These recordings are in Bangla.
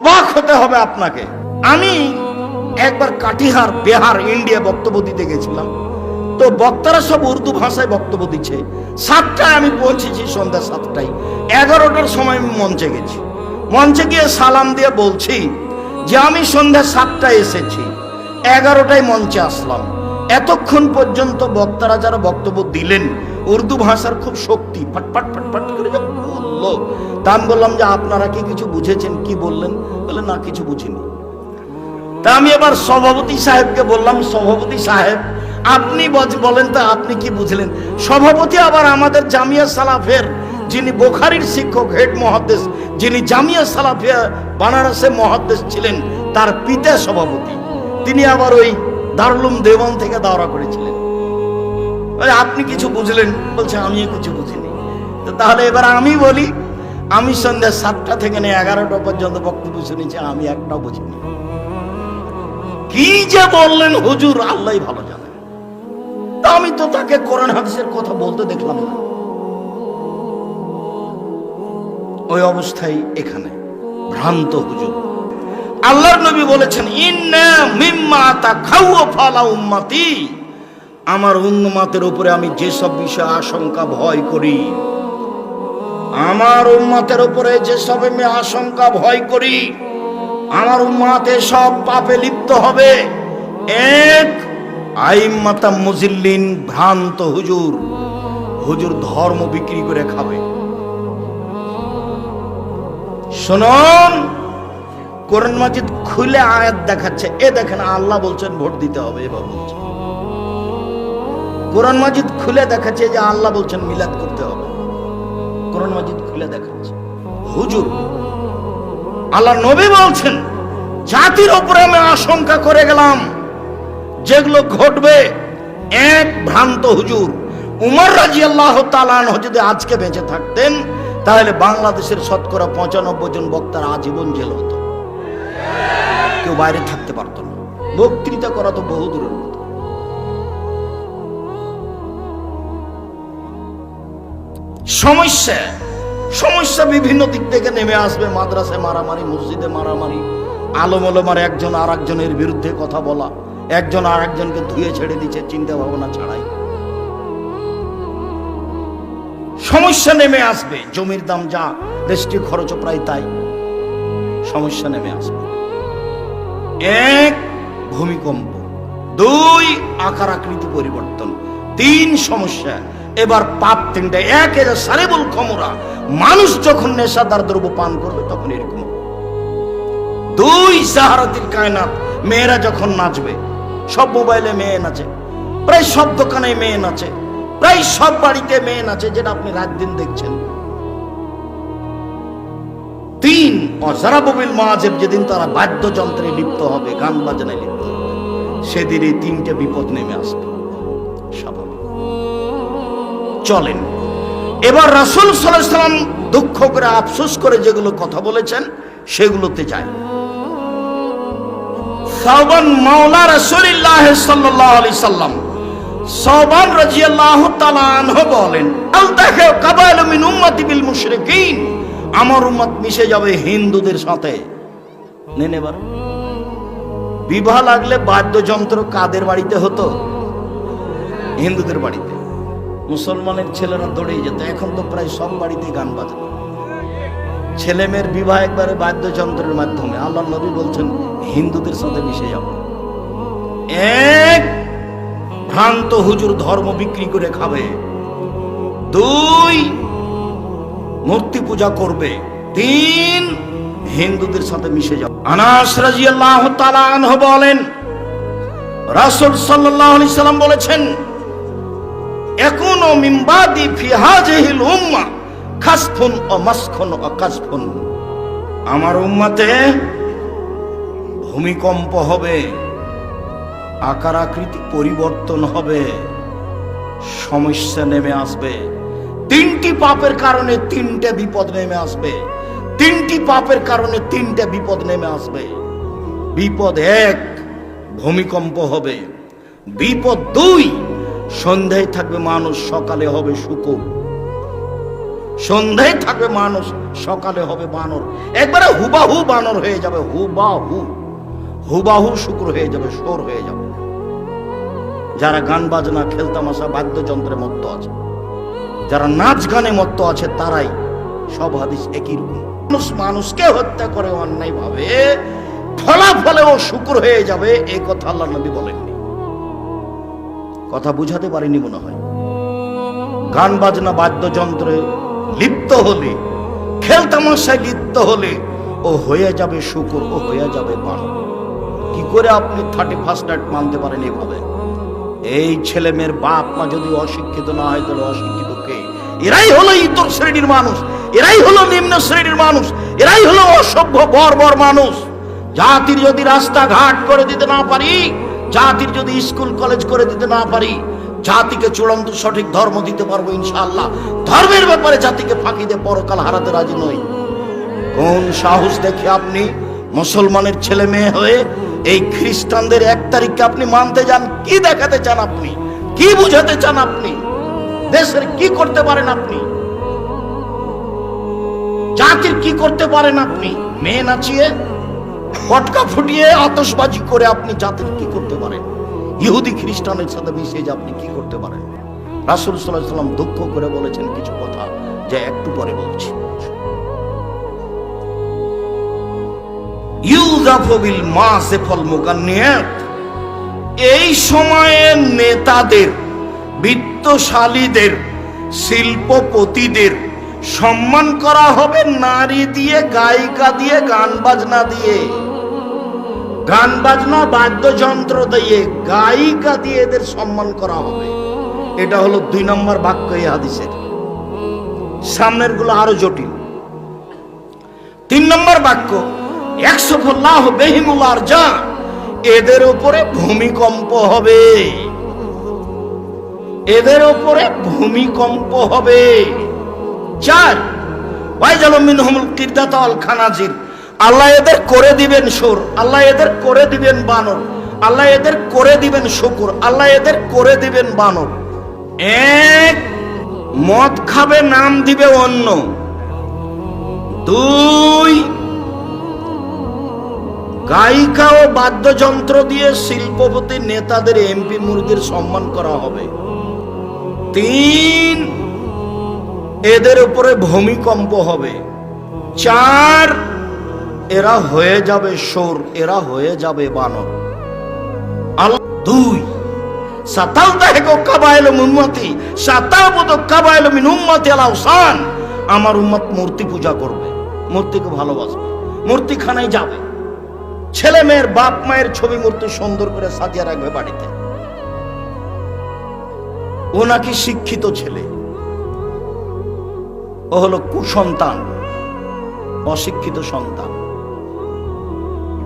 অবাক হতে হবে আপনাকে। আমি একবার কাটিহার, বিহার, ইন্ডিয়া বক্তব্য দিতে গেছিলাম। তো বক্তারা সব উর্দু ভাষায় বক্তব্য দিচ্ছে। সাতটায় আমি পৌঁছেছি সন্ধ্যা সাতটায়। এগারোটার সময় মঞ্চে গেছি। মঞ্চে গিয়ে সালাম দিয়ে বলছি যে আমি সন্ধ্যা সাতটায় এসেছি। এগারোটায় মঞ্চে আসলাম। এতক্ষণ পর্যন্ত বক্তারা যারা বক্তব্য দিলেন, উর্দু ভাষার খুব শক্তি, ফটফট ফটফট করে বলল তা আমি বললাম যে আপনারা কি কিছু বুঝেছেন? কি বললেন? বলে না, কিছু বুঝিনি। তা আমি এবার সভাপতি সাহেবকে বললাম, সভাপতি সাহেব, আপনি বলেন তা আপনি কি বুঝলেন? সভাপতি আবার আমাদের জামিয়া সালাফের, যিনি বোখারির শিক্ষক, হেড মহাদ্দেশ, যিনি জামিয়া সালাফিয়া, বানারসে মহাদ্দেশ ছিলেন, তার পিতা সভাপতি। তিনি আবার ওই দারুলুম দেওয়ান থেকে দাওরা করেছিলেন। আপনি কিছু বুঝলেন? বলছে, আমিও কিছু বুঝিনি। তাহলে এবার আমি বলি আমি সন্ধ্যা সাতটা থেকে নিয়ে এগারোটা পর্যন্ত বক্তব্য শুনেছি, আমি একটাও বুঝিনি। কি যে বললেন হুজুর আল্লাহ ভালো জানে। তা আমি তো তাকে কোরআন হাদিসের কথা বলতে দেখলাম না। ওই অবস্থায় এখানে ভ্রান্ত হুজুর। আল্লাহর নবী বলেছেন, ইন্না মিম্মা তাখাউ ফালা উম্মতি। আমার উন্মাতের উপরে আমি যেসব বিষয়ে আশঙ্কা, ভয় করি আমার উম্মাতের উপরে যেসব আমি আশঙ্কা ভয় করি, আমার উম্মাতে সব পাপে লিপ্ত হবে। এক, আইম্মাতা মুজিল্লিন ভ্রান্ত হুজুর হুজুর ধর্ম বিক্রি করে খাবে। শুনুন, কোরআন মাজিদ খুলে আয়াত দেখাচ্ছে। এ দেখেন, আল্লাহ বলছেন, ভোট দিতে হবে এবার বলছেন কোরআন মাজিদ খুলে দেখাচ্ছে যে আল্লাহ বলছেন, মিলাদ করতে কোরআন মাজিদ খুলে হুজুর, আল্লাহ নবী বলছেন, জাতির উপরে আমি আশঙ্কা করে গেলাম যেগুলো ঘটবে। এক ভ্রান্ত হুজুর, উমর রাজি আল্লাহ তালানহ যদি আজকে বেঁচে থাকতেন, তাহলে বাংলাদেশের শতকরা পঁচানব্বই জন বক্তার আজীবন জেল হতো। কেউ বাইরে থাকতে পারতো না। বক্তৃতা করা তো বহু দূরের সমস্যা সমস্যা বিভিন্ন দিক থেকে নেমে আসবে, মাদ্রাসায় মারামারি, মসজিদে মারামারি আলম আলমার একজন আর একজনের বিরুদ্ধে কথা বলা, একজন আর একজনকে ধুয়ে ছেড়ে দিচ্ছে, চিন্তা ভাবনা ছাড়াই। সমস্যা নেমে আসবে, জমির দাম যা রেস্টি খরচ প্রায় তাই। সমস্যা নেমে আসবে। এক, ভূমিকম্প। দুই, আকার আকৃতি পরিবর্তন। তিন, সমস্যা। এবার পাপ তিনটা। এক এর সারেবুল ক্ষমরা মানুষ যখন নেশাদার দ্রব্য পান করবে, তখন এরকম। দুই সাহারাতির কায়নাত, মেয়েরা যখন নাচবে, সব মোবাইলে মেয়ে নাচে, প্রায় সব দোকানে মেয়ে নাচে, প্রায় সব বাড়িতে মেয়ে নাচে, যেটা আপনি রাত দিন দেখছেন। তিন অজারাববিল মহাজেব যেদিন তারা বাদ্যযন্ত্রে লিপ্ত হবে, গান বাজনায় লিপ্ত হবে, সেদিন এই তিনটে বিপদ নেমে আসবে। চলেন। এবার রাসুল সাল্লাম দুঃখ করে আফসোস করে যেগুলো কথা বলেছেন, সেগুলোতে যায় মাওলা বলেন কাবাইল মিন আমার উম্মত মিশে যাবে হিন্দুদের সাথে। বিবাহ লাগলে বাদ্যযন্ত্র কাদের বাড়িতে হতো? হিন্দুদের বাড়িতে। মুসলমানের ছেলেরা দৌড়িয়ে যেত। এখন তো প্রায় সব বাড়িতে গান বাজে। ছেলে মেয়ের বিবাহ একবারে বাদ্যযন্ত্রের মাধ্যমে। আল্লাহ নবী বলছেন, হিন্দুদের সাথে মিশে যাব এক ভ্রান্ত হুজুর ধর্ম বিক্রি করে খাবে। দুই মূর্তি পূজা করবে। তিন হিন্দুদের সাথে মিশে যাবে আনাস রাজিয়াল্লাহু তাআলা আনহু বলেন, রাসূল সাল্লাল্লাহু আলাইহি সাল্লাম বলেছেন একুনো মিম্বাদি ফি হাজিহিল উম্মাহ খাসফুন ও মাসখুন ও কাসফুন। আমার উম্মাতে ভূমিকম্প হবে আকার আকৃতি পরিবর্তন হবে, সমস্যা নেমে আসবে। তিনটি পাপের কারণে তিনটে বিপদ নেমে আসবে। তিনটি পাপের কারণে তিনটে বিপদ নেমে আসবে। বিপদ এক, ভূমিকম্প হবে। বিপদ দুই সন্ধ্যায় থাকবে মানুষ, সকালে হবে শুকুর। সন্ধ্যায় থাকবে মানুষ, সকালে হবে বানর। একবারে হুবাহু বানর হয়ে যাবে, হুবাহু। হুবাহু শুক্র হয়ে যাবে সোর হয়ে যাবে। যারা গান বাজনা খেলতামাশা বাদ্যযন্ত্রে মত্ত আছে, যারা নাচ গানে মত্ত আছে, তারাই সব হাদিস একই রকম। মানুষ মানুষকে হত্যা করে অন্যায় ভাবে ফলাফলে ও শুক্র হয়ে যাবে এই কথা আল্লাহ নবী বলেননি। কথা বুঝাতে পারিনি মনে হয়। গান বাজনা বাদ্যযন্ত্রে লিপ্ত হলে খেলতামাশায় লিপ্ত হলে, ও হয়ে যাবে শুকুর, ও হয়ে যাবে পান। কি করে আপনি থার্টি ফার্স্ট নাইট মানতে পারেন এভাবে? এই ছেলে মেয়ের বাপ মা যদি অশিক্ষিত না হয়, তাহলে অশিক্ষিত কে? এরাই হলো ইতর শ্রেণির মানুষ, এরাই হলো নিম্ন শ্রেণির মানুষ, এরাই হলো অসভ্য বর্বর মানুষ। জাতির যদি রাস্তাঘাট করে দিতে না পারি জাতির যদি স্কুল, কলেজ করে দিতে না পারি, জাতিকে চূড়ান্ত সঠিক ধর্ম দিতে পারব ইনশাআল্লাহ। ধর্মের ব্যাপারে জাতিকে ফাঁকি দিয়ে পরকাল হারাতে রাজি নই। কোন সাহস দেখে আপনি মুসলমানের ছেলে মেয়ে হয়ে এই খ্রিস্টানদের এক তারিখকে আপনি মানতে যান, কি দেখাতে চান আপনি? কি বুঝাতে চান আপনি? দেশের কি করতে পারেন আপনি? জাতির কি করতে পারেন আপনি? মেয়ে নাচিয়ে পটকা ফুটিয়ে আতশবাজি করে আপনি জাতির কি করতে পারেন? ইহুদি খ্রিস্টানের সাথে মিশে যে আপনি কি করতে পারেন? রাসুল সাল্লাহ সাল্লাম দুঃখ করে বলেছেন কিছু কথা যা একটু পরে বলছি। ইউজাফবিল এই সময়ে নেতাদের, বিত্তশালীদের, শিল্পপতিদের সম্মান করা হবে নারী দিয়ে, গায়িকা দিয়ে, গান বাজনা দিয়ে। গান বাজনা, বাদ্যযন্ত্র দিয়ে, গায়িকা দিয়ে এদের সম্মান করা হবে। এটা হলো দুই নম্বর বাক্য এই হাদিসের। সামনেরগুলো আরও জটিল। তিন নম্বর বাক্য একশো ফল্লাহ বেহিমুলার যা এদের উপরে ভূমিকম্প হবে। এদের উপরে ভূমিকম্প হবে। চার। খানাজির। আল্লাহ এদের করে দিবেন সুর, আল্লাহ এদের করে দিবেন বানর, আল্লাহ এদের করে দিবেন শুকুর, আল্লাহ এদের করে দিবেন বানর। এক, মদ খাবে, নাম দিবে অন্য। দুই, গায়িকা ও বাদ্যযন্ত্র দিয়ে শিল্পপতি নেতাদের এমপি মুরগির সম্মান করা হবে। তিন এদের উপরে ভূমিকম্প হবে। চার, এরা হয়ে যাবে সোর, এরা হয়ে যাবে বানর। দুই আমার উম্মত মূর্তি পূজা করবে, মূর্তিকে ভালোবাসবে, মূর্তিখানায় যাবে। ছেলে মেয়ের বাপ মায়ের ছবি মূর্তি সুন্দর করে সাজিয়ে রাখবে বাড়িতে। ও নাকি শিক্ষিত ছেলে। ও হলো কুসন্তান, অশিক্ষিত সন্তান।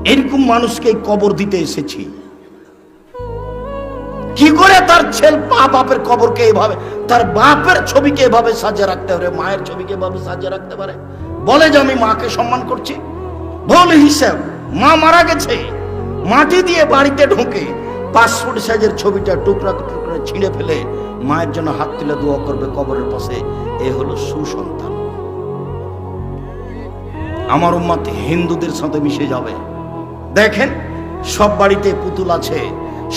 এরকম মানুষকে কবর দিতে এসেছি। কি করে তার ছেলে পা বাপের কবরকে এভাবে, তার বাপের ছবিকে এভাবে সাজিয়ে রাখতে পারে, মায়ের ছবিকে এভাবে সাজিয়ে রাখতে পারে? বলে যে, আমি মাকে সম্মান করছি। ভুল হিসাব মা মারা গেছে। মাটি দিয়ে বাড়িতে ঢুকে পাসপোর্ট সাইজের ছবিটা টুকরা টুকরা ছিঁড়ে ফেলে মায়ের জন্য হাত তুলে দোয়া করবে কবরের পাশে, এ হলো সুসন্তান। আমার উম্মাত হিন্দুদের সাথে মিশে যাবে। দেখেন, সব বাড়িতে পুতুল আছে,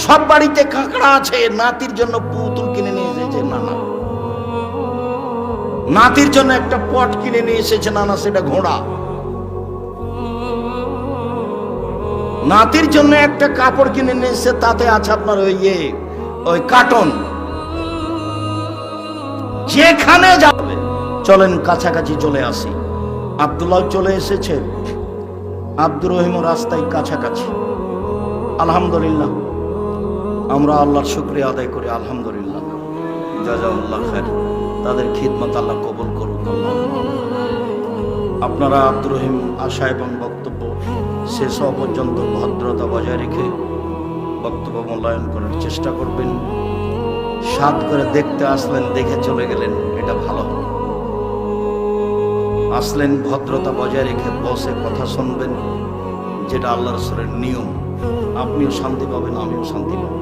সব বাড়িতে কাঁকড়া আছে, নাতির জন্য পুতুল কিনে নিয়ে এসেছে নানা। নাতির জন্য একটা পট কিনে নিয়ে এসেছে নানা, সেটা ঘোড়া। নাতির জন্য একটা কাপড় কিনে নিয়ে এসেছে, তাতে আছে আপনার ওই ইয়ে ওই কার্টন। যেখানে যাবে, চলেন কাছাকাছি চলে আসি। আব্দুল্লাহ চলে এসেছে। আব্দুর রহিম রাস্তায় কাছাকাছি। আলহামদুলিল্লাহ। আমরা আল্লাহর শুক্রিয়া আদায় করি, আলহামদুলিল্লাহ। জাজাউল্লাহ তাদের খিদমত আল্লাহ কবুল আল্লাহ। আপনারা আব্দুর রহিম আশা এবং বক্তব্য শেষ পর্যন্ত ভদ্রতা বজায় রেখে বক্তব্য মূল্যায়ন করার চেষ্টা করবেন। সাত করে দেখতে আসলেন, দেখে চলে গেলেন। এটা ভালো। আসলেন, ভদ্রতা বজায় রেখে বসে কথা শুনবেন, যেটা আল্লাহ রসুলের নিয়ম। আপনিও শান্তি পাবেন, আমিও শান্তি পাবো।